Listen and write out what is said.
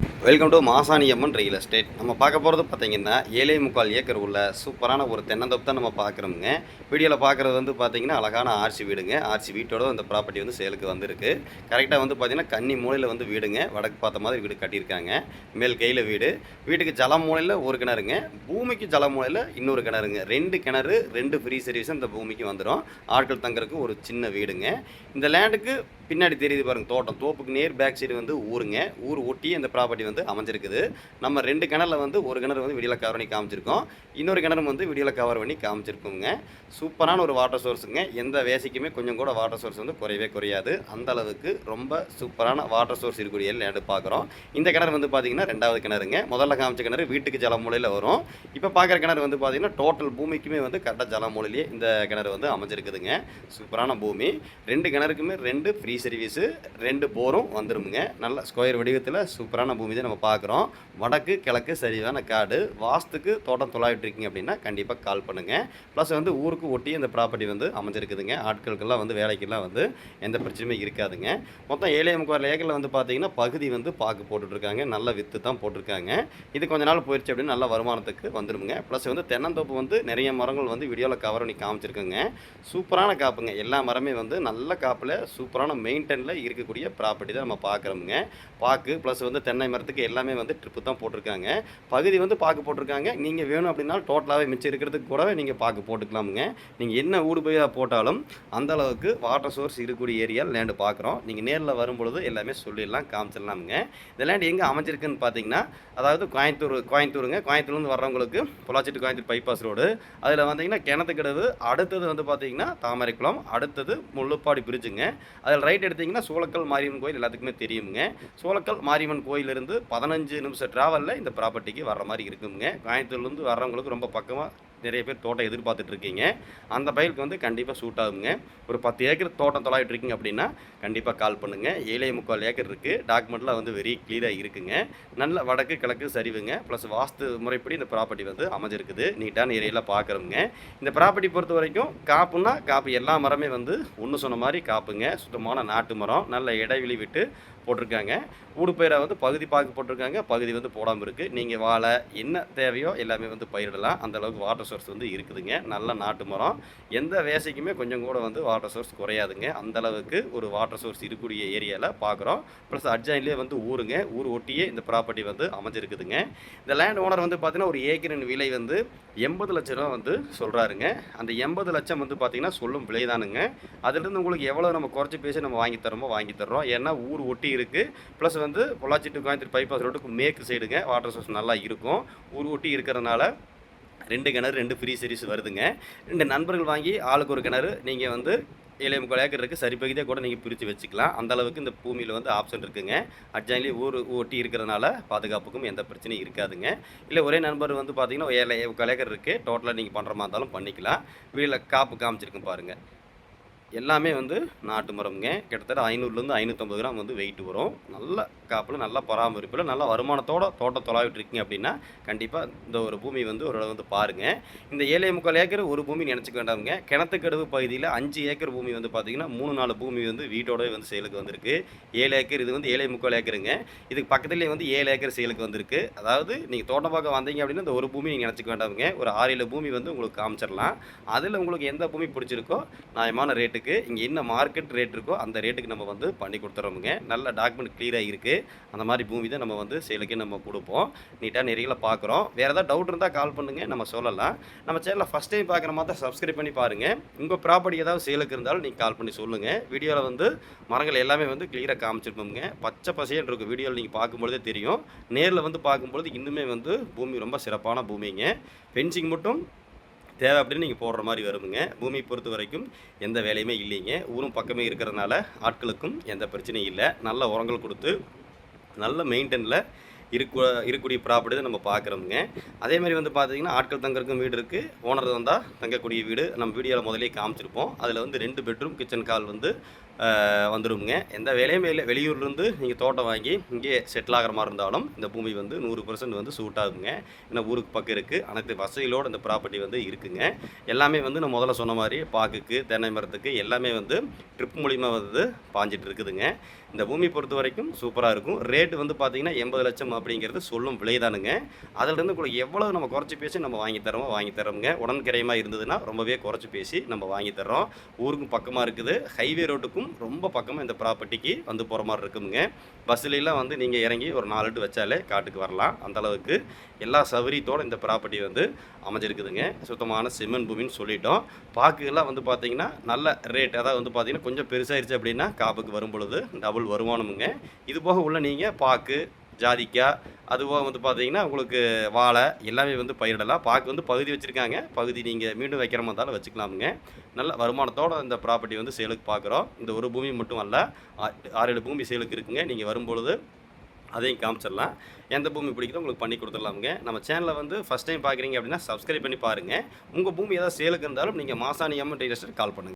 Welcome to Masani Amman real estate நம்ம பார்க்க போகிறது பார்த்தீங்கன்னா ஏழே முக்கால் ஏக்கர் உள்ள சூப்பரான ஒரு தென்னந்தோப்பு தான் நம்ம பார்க்குறோமுங்க. வீடியோவில் பார்க்குறது வந்து பார்த்தீங்கன்னா அழகான ஆர்சி வீடுங்க. ஆர்சி வீட்டோட அந்த ப்ராப்பர்ட்டி வந்து சேலுக்கு வந்திருக்கு. கரெக்டாக வந்து பார்த்தீங்கன்னா கன்னி மூலையில் வந்து வீடுங்க. வடக்கு பார்த்த மாதிரி வீடு கட்டியிருக்காங்க. மேல் கையில் வீடு. வீட்டுக்கு ஜல மூலையில் ஒரு கிணறுங்க. பூமிக்கு ஜல மூலையில் இன்னொரு கிணறுங்க. ரெண்டு கிணறு ரெண்டு ஃப்ரீ சர்வீஸும் இந்த பூமிக்கு வந்துடும் ஆட்கள் தங்கறதுக்கு ஒரு சின்ன வீடுங்க. இந்த லேண்டுக்கு பின்னாடி தெரியுது பாருங்க தோட்டம். தோப்புக்கு நேர் பேக் சைடு வந்து ஊருங்க. ஊர் ஒட்டி அந்த ப்ராப்பர்ட்டி வந்து அமைஞ்சிருக்குது. நம்ம ரெண்டு கிணறுல வந்து ஒரு கிணறு வந்து விடியலை கவர் பண்ணி காமிச்சிருக்கோம். இன்னொரு கிணறு வந்து விடியலை கவர் பண்ணி காமிச்சிருக்கோங்க சூப்பரான ஒரு வாட்டர் சோர்ஸுங்க எந்த வேசிக்குமே கொஞ்சம் கூட வாட்டர் சோர்ஸ் வந்து குறையவே குறையாது. அந்த அளவுக்கு ரொம்ப சூப்பரான வாட்டர் சோர்ஸ் இருக்கக்கூடிய லேண்டு பார்க்குறோம். இந்த கிணறு வந்து பார்த்தீங்கன்னா ரெண்டாவது கிணறுங்க. முதல்ல காமிச்ச கிணறு வீட்டுக்கு ஜலமூலையில் வரும். இப்போ பார்க்குற கிணறு வந்து பார்த்தீங்கன்னா டோட்டல் பூமிக்குமே வந்து கரெக்டாக ஜலமூலையிலேயே இந்த கிணறு வந்து அமைஞ்சிருக்குதுங்க. சூப்பரான பூமி. ரெண்டு கிணறுக்குமே ரெண்டு ஃப்ரீ சர்வீஸு ரெண்டு போரும் வந்துருமுங்க. நல்ல ஸ்கொயர் வடிவத்தில் சூப்பரான பூமி தான் நம்ம பார்க்குறோம். வடக்கு கிழக்கு சரிவான காடு. வாஸ்துக்கு தோட்டம் தொலாவிட்டு இருக்கீங்க அப்படின்னா கண்டிப்பாக கால் பண்ணுங்கள் ப்ளஸ் வந்து ஊருக்கு ஒட்டி இந்த ப்ராப்பர்ட்டி வந்து அமைஞ்சிருக்குதுங்க. ஆட்களுக்கெல்லாம் வந்து வேலைக்கெல்லாம் வந்து எந்த பிரச்சனையுமே இருக்காதுங்க. மொத்தம் ஏழே முக்கால் ஏக்கரில் வந்து பார்த்தீங்கன்னா பகுதி வந்து பாக்கு போட்டுட்ருக்காங்க. நல்ல வித்து தான் போட்டிருக்காங்க. இது கொஞ்ச நாள் போயிடுச்சு அப்படின்னு நல்ல வருமானத்துக்கு வந்துடுங்க ப்ளஸ் வந்து தென்னந்தோப்பு வந்து நிறைய மரங்கள் வந்து வீடியோவில் கவர் பண்ணி காமிச்சிருக்குங்க. சூப்பரான காப்புங்க. எல்லா மரமே வந்து நல்ல காப்பில் சூப்பரான மெயின்டெனில் இருக்கக்கூடிய ப்ராப்பர்ட்டி தான் நம்ம பார்க்குறோமுங்க பாக்கு ப்ளஸ் வந்து தென்னை மரத்துக்கு எல்லாமே வந்து ட்ரிப்பு தான் போட்டிருக்காங்க. பகுதி வந்து பாக்கு போட்டிருக்காங்க. நீங்கள் வேணும் அப்படின்னா டோட்டலாகவே மிச்சம் இருக்கிறதுக்கு கூடவே நீங்கள் பாக்கு போட்டுக்கலாமுங்க. நீங்கள் என்ன ஊடு போய் போட்டாலும் அந்த அளவுக்கு வாட்டர் சோர்ஸ் இருக்கக்கூடிய ஏரியா லேண்டு பார்க்குறோம். நீங்கள் நேரில் வரும்பொழுது எல்லாமே சொல்லிடலாம் காமிச்சிடலாமுங்க. இந்த லேண்ட் எங்கே அமைஞ்சிருக்குன்னு பார்த்தீங்கன்னா அதாவது கோயம்புத்தூர் கோயம்புத்தூருங்க. கோயம்புத்தூர்லேருந்து வர்றவங்களுக்கு பொள்ளாச்சிட்டு கோயம்புத்தூர் பைபாஸ் ரோடு அதில் வந்தீங்கன்னா கிணத்துக்கிடவு. அடுத்தது வந்து பார்த்தீங்கன்னா தாமரைக்குளம். அடுத்தது முள்ளுப்பாடி பிரிட்ஜுங்க அதில் ரைட் எடுத்தீங்கன்னா சோளக்கல் மாரியம்மன் கோயில் எல்லாத்துக்குமே தெரியுங்க சோளக்கல் மாரியம்மன் கோயில் இருந்து பதினஞ்சு நிமிஷம் ட்ராவலில் இந்த ப்ராப்பர்ட்டிக்கு வர்ற மாதிரி இருக்குங்க. கோயம்புத்தூர்லேருந்து வர்றவங்களுக்கு ரொம்ப பக்கமாக நிறைய பேர் தோட்டம் எதிர்பார்த்துட்டு இருக்கீங்க. அந்த பயிருக்கு வந்து கண்டிப்பாக சூட் ஆகுங்க. ஒரு பத்து ஏக்கர் தோட்டம் தொலாவிட்டு இருக்கீங்க அப்படின்னா கண்டிப்பாக கால் பண்ணுங்கள் ஏழை முக்கால் ஏக்கர் இருக்குது டாக்குமெண்ட்லாம் வந்து வெரி கிளியராக இருக்குங்க. நல்ல வடக்கு கிழக்கு சரிவுங்க. ப்ளஸ் வாஸ்து முறைப்படி இந்த ப்ராப்பர்ட்டி வந்து அமைஞ்சிருக்குது. நீட்டான ஏரியாவில் பார்க்குறோங்க இந்த ப்ராப்பர்ட்டி பொறுத்த வரைக்கும் காப்புன்னா காப்பு எல்லா மரமே வந்து ஒன்று சொன்ன மாதிரி காப்புங்க. சுத்தமான நாட்டு மரம். நல்ல இடைவெளி விட்டு போட்டிருக்காங்க. ஊடு பயிரை வந்து பகுதி பாக்கு போட்டிருக்காங்க. பகுதி வந்து போடாமல் இருக்குது நீங்கள் வாழை என்ன தேவையோ எல்லாமே வந்து பயிரிடலாம். அந்தளவுக்கு வாட்டர் சோர்ஸ் வந்து இருக்குதுங்க. நல்ல நாட்டு மரம். எந்த வேசைக்குமே கொஞ்சம் கூட வந்து வாட்டர் சோர்ஸ் குறையாதுங்க. அந்த அளவுக்கு ஒரு வாட்டர் சோர்ஸ் இருக்கக்கூடிய ஏரியாவில் பார்க்குறோம் ப்ளஸ் அட்ஜாயின்லேயே வந்து ஊருங்க. ஊர் ஒட்டியே இந்த ப்ராப்பர்ட்டி வந்து அமைஞ்சிருக்குதுங்க. இந்த லேண்ட் ஓனர் வந்து பார்த்தீங்கன்னா ஒரு ஏக்கரின் விலை வந்து எண்பது லட்ச ரூபா வந்து சொல்கிறாருங்க அந்த எண்பது லட்சம் வந்து பார்த்திங்கன்னா சொல்லும் விலை தானுங்க அதுலேருந்து உங்களுக்கு எவ்வளோ நம்ம குறைச்சி பேசி நம்ம வாங்கி தரோமோ வாங்கி தர்றோம். ஏன்னா ஊர் ஒட்டி இருக்குது ப்ளஸ் வந்து பொள்ளாச்சி டு கோயம்புத்தூர் பைபாஸ் ரோட்டுக்கு மேற்கு சைடுங்க வாட்டர் சோர்ஸ் நல்லா இருக்கும். ஊர் ஒட்டி இருக்கிறதுனால ரெண்டு கிணறு ரெண்டு ஃப்ரீ சர்வீஸ் வருதுங்க. ரெண்டு நண்பர்கள் வாங்கி ஆளுக்கு ஒரு கிணறு. நீங்கள் வந்து ஏழை முக்கால் ஏக்கர் இருக்குது சரி பகுதியாக கூட நீங்கள் பிரித்து வச்சுக்கலாம். அந்த அளவுக்கு இந்த பூமியில் வந்து ஆப்ஷன் இருக்குங்க. அட்ஜாயின்லேயே ஊர் ஒட்டி இருக்கிறதுனால பாதுகாப்புக்கும் எந்த பிரச்சனையும் இருக்காதுங்க. இல்லை ஒரே நண்பர் வந்து பார்த்தீங்கன்னா ஏழை முக்கால் ஏக்கர் இருக்குது டோட்டலாக நீங்கள் பண்ணுற மாதிரி இருந்தாலும் பண்ணிக்கலாம். வீட்டில் காப்பு காமிச்சிருக்கும் பாருங்கள் எல்லாமே வந்து நாட்டு மரம்ங்க. கிட்டத்தட்ட ஐநூறுலேருந்து ஐநூற்றம்பது கிராம் வந்து வெயிட் வரும். நல்ல காப்பில் நல்ல பராமரிப்பில் நல்ல வருமானத்தோட தோட்டம் தொலாவிட்டு இருக்கீங்க அப்படின்னா கண்டிப்பாக இந்த ஒரு பூமி வந்து ஒரு வந்து பாருங்கள் இந்த ஏழை முக்கால் ஏக்கர் ஒரு பூமி நினச்சிக்க வேண்டாமுங்க. கிணத்துக்கடவு பகுதியில் அஞ்சு ஏக்கர் பூமி வந்து பார்த்தீங்கன்னா மூணு நாலு பூமி வந்து வீட்டோடவே வந்து செயலுக்கு வந்திருக்கு. ஏழு ஏக்கர் இது வந்து ஏழை முக்கால் ஏக்கருங்க. இதுக்கு பக்கத்துலேயே வந்து ஏழு ஏக்கர் செயலுக்கு வந்திருக்கு. அதாவது நீங்கள் தோட்டம் பார்க்க வந்தீங்க அப்படின்னா இந்த ஒரு பூமி நீங்கள் நினச்சிக்க வேண்டாமுங்க. ஒரு ஆறு ஏழு பூமி வந்து உங்களுக்கு காமிச்சிடலாம். அதில் உங்களுக்கு எந்த பூமி பிடிச்சிருக்கோ நியாயமான ரேட்டுக்கு இங்கே என்ன மார்க்கெட் ரேட் இருக்கோ அந்த ரேட்டுக்கு நம்ம வந்து பண்ணி கொடுத்துறோமுங்க. நல்ல டாக்குமெண்ட் கிளியராக இருக்குது அந்த மாதிரி பூமி தான் நம்ம வந்து சேலுக்கே நம்ம கொடுப்போம். நீட்டாக நெறியில் பார்க்குறோம் வேறு ஏதாவது டவுட் இருந்தால் கால் பண்ணுங்கள் நம்ம சொல்லலாம். நம்ம சேனலில் ஃபஸ்ட் டைம் பார்க்குற மாதிரி தான் சப்ஸ்கிரைப் பண்ணி பாருங்கள் உங்கள் ப்ராப்பர்ட்டி ஏதாவது சேலுக்கு இருந்தாலும் நீங்கள் கால் பண்ணி சொல்லுங்கள் வீடியோவில் வந்து மரங்கள் எல்லாமே வந்து கிளியராக காமிச்சிருப்போங்க பச்சை பசையன் இருக்கும் வீடியோவில் நீங்கள் பார்க்கும்பொழுதே தெரியும். நேரில் வந்து பார்க்கும்பொழுது இன்னுமே வந்து பூமி ரொம்ப சிறப்பான பூமிங்க. ஃபென்சிங் மட்டும் தேவை அப்படின்னு நீங்கள் போடுற மாதிரி வருமுங்க. பூமியை பொறுத்த வரைக்கும் எந்த வேலையுமே இல்லைங்க. ஊரும் பக்கமே இருக்கிறதுனால ஆட்களுக்கும் எந்த பிரச்சனையும் இல்லை. நல்ல உரங்கள் கொடுத்து நல்ல மெயின்டெனில் இருக்க இருக்கக்கூடிய ப்ராப்பர்ட்டி தான் நம்ம பார்க்குறோமுங்க. அதே மாதிரி வந்து பார்த்தீங்கன்னா ஆட்கள் தங்கறதுக்கும் வீடு இருக்குது ஓனர் வந்தால் தங்கக்கூடிய வீடு. நம்ம வீடியோவில் முதலே காமிச்சிருப்போம். அதில் வந்து ரெண்டு பெட்ரூம் கிச்சன் கால் வந்து வந்துடுங்க எந்த வேலையுமே இல்லை. வெளியூர்லேருந்து நீங்கள் தோட்டம் வாங்கி இங்கே செட்டில் ஆகிற மாதிரி இருந்தாலும் இந்த பூமி வந்து நூறு பர்சன்ட் வந்து சூட் ஆகுங்க. ஏன்னா ஊருக்கு பக்கம் இருக்குது அனைத்து வசதிகளோடு இந்த ப்ராப்பர்ட்டி வந்து இருக்குங்க. எல்லாமே வந்து நான் முதல்ல சொன்ன மாதிரி பாக்குக்கு தென்னை மரத்துக்கு எல்லாமே வந்து ட்ரிப் மூலிமா வந்து பாஞ்சிட்டு இருக்குதுங்க. இந்த பூமி பொறுத்த வரைக்கும் சூப்பராக இருக்கும். ரேட்டு வந்து பார்த்தீங்கன்னா எண்பது லட்சம் அப்படிங்கிறது சொல்லும் விலைதானுங்க அதிலிருந்து கூட எவ்வளோ நம்ம குறைச்சி பேசி நம்ம வாங்கி தரோமோ வாங்கி தரோமுங்க உடன்கிரையமாக இருந்ததுன்னா ரொம்பவே குறைச்சி பேசி நம்ம வாங்கி தர்றோம். ஊருக்கும் பக்கமாக இருக்குது. ஹைவே ரோட்டுக்கும் ரொம்ப பக்கமாக இந்த ப்ராப்பர்ட்டிக்கு வந்து போகிற மாதிரி இருக்குங்க பஸ்ஸுலாம் வந்து நீங்கள் இறங்கி ஒரு நாலு எட்டு வச்சாலே காட்டுக்கு வரலாம். அந்தளவுக்கு எல்லா சௌகரியத்தோடு இந்த ப்ராப்பர்ட்டி வந்து அமைஞ்சிருக்குதுங்க. சுத்தமான சிமெண்ட் பூமின்னு சொல்லிட்டோம். பாக்குகள்லாம் வந்து பார்த்தீங்கன்னா நல்ல ரேட் அதாவது வந்து பார்த்தீங்கன்னா கொஞ்சம் பெருசாகிருச்சு அப்படின்னா காப்புக்கு வரும் பொழுது டபுள் வருமானமுங்க. இது போக உள்ள நீங்கள் பாக்கு ஜாதிக்காய் அதுபோக வந்து பார்த்தீங்கன்னா உங்களுக்கு வாழை எல்லாமே வந்து பயிரிடலாம். பார்க்க வந்து பகுதி வச்சுருக்காங்க. பகுதி நீங்கள் மீண்டும் வைக்கிற மாதிரி இருந்தாலும் வச்சுக்கலாமுங்க. நல்ல வருமானத்தோட இந்த ப்ராப்பர்ட்டி வந்து சேலுக்கு பார்க்குறோம் இந்த ஒரு பூமி மட்டும் அல்ல ஆறு ஏழு பூமி சேலுக்கு இருக்குங்க. நீங்கள் வரும்பொழுது அதையும் காமிச்சிடலாம். எந்த பூமி பிடிக்குதோ உங்களுக்கு பண்ணி கொடுத்துடலாமுங்க. நம்ம சேனலை வந்து ஃபஸ்ட் டைம் பார்க்குறீங்க அப்படின்னா சப்ஸ்கிரைப் பண்ணி பாருங்கள் உங்கள் பூமி ஏதாவது சேலுக்கு இருந்தாலும் நீங்கள் மாசாணி அம்மன் கால் பண்ணுங்கள்